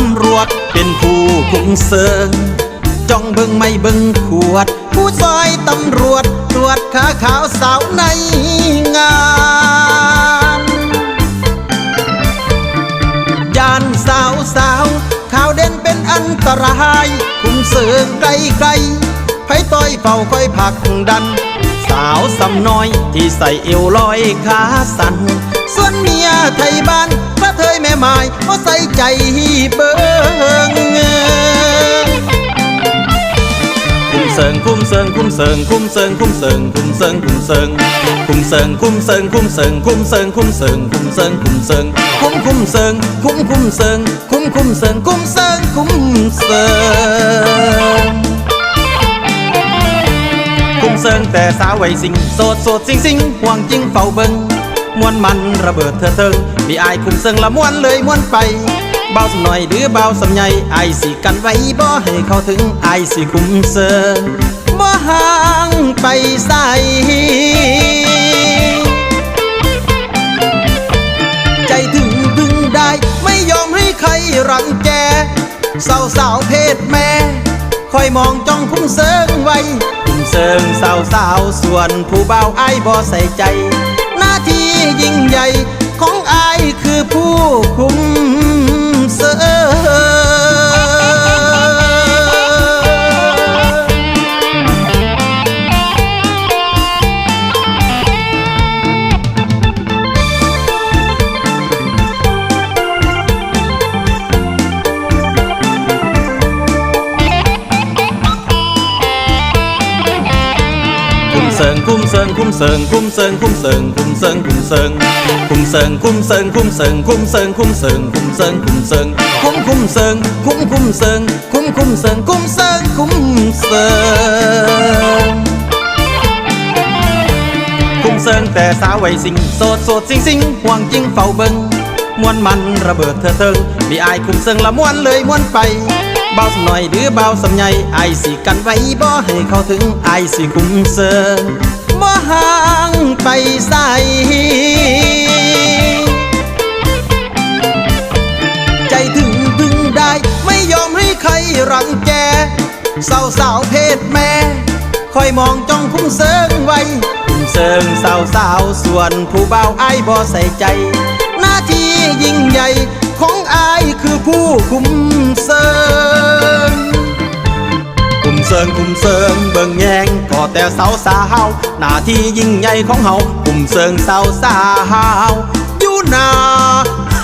ำรวจเป็นผู้คุมเสิงจ้องเบิ่งไม่เบิ่งขวด ผู้ซอยตำรวจตรวจขาขาวสาวในงานยานสาวสาวข่าวเด่นเป็นอันตราย คุมเสือไกลไกลไผต้อยเฝ้าคอยผักดัน สาวสำน้อยที่ใส่เอวลอยขาสัน ส่วนเมียไทยบ้าน พระเทยแม่ไม้ก็ใส่ใจเบิงคุมเสิงคุมเสิงคุมเสิงคุมเสิงคุมเสิงคุมเสิงคุมเสิงคุมเสิงคุมเสิงคุมเสิงคุมเสิงคุมเสิงคุมเสิงคุมเสิงคุมคุมเสิงคุมคุมเสิงคุมคุมเสิงคุมเสิงคุมเสิงคุมเสิงแต่สาวไว้สิงโสดโสดสิงสิงห่วงจริงเฝ้าเบิง มวนมันระเบิดเธอเทิงมีอายคุมเสิงละมวนเลยมวนไปเบาสหน่อยหรือเบาสำใหญ่ไอสิกันไว้บ่ให้เขาถึงไอสิคุมเสิงบ่ห่างไปใส่ใจถึงพึงได้ ไม่ยอมให้ใครรังแกสาวสาวเพศแม่คอยมองจ้องคุ้มเสิงไว้คุ้มเสิงสาวสาวส่วนผู้เบาไอ้บ่ใส่ใจ น้าที่ยิ่งใหญ่ ของไอ้ายคือผู้คุมเสือ งคุ้มเสิงคุ้มเสิงคุ้มเสิงคุ้มเสิงคุ้มเสิงคุ้มเสิงคุ้มเสิงคุ้มเสิงคุ้มเสิงคุ้มเสิงคุ้มเสิงคุ้มเสิงคุ้มเสิงคุมคุมเสิงคุ้มคุ้มเสิงคุ้มคุ้มเสิงคุ้มเสิงคุ้มเสิงคุ้มเสิงแต่สาวไว้สิงโสดโสดสิงสิงห่วงจริงเฝ้าเบิงมวนมันระเบิดเธอเทิงมีอายคุ้มเสิงละมวนเลยมวนไป เบาสหน่อยหรือเบาสำใหญ่ไอสิกันไว้บ่ให้เข้าถึงไอสิคุมเสิงบ่ห่างไปใส่ใจถึงพึงได้ ไม่ยอมให้ใครรังแกสาวสาวเพศแม่คอยมองจ้องคุ้มเสิงไว้คุ้มเสิงสาวสาวส่วนผู้เบาไอ้บ่ใส่ใจ หน้าที่ยิ่งใหญ่ของไอ้ายคือผู้คุมเสิง เสิงคุมเสิงเบิ่งแยงก็แต่สาวสาวหน้าที่ยิ่งใหญ่ของเฮาคุมเสิงสาวสาวอยู่หน้า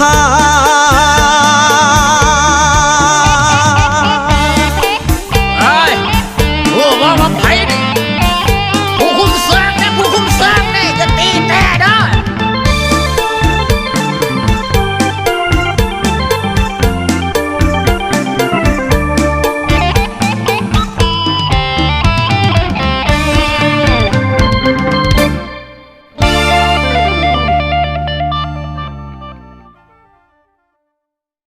หา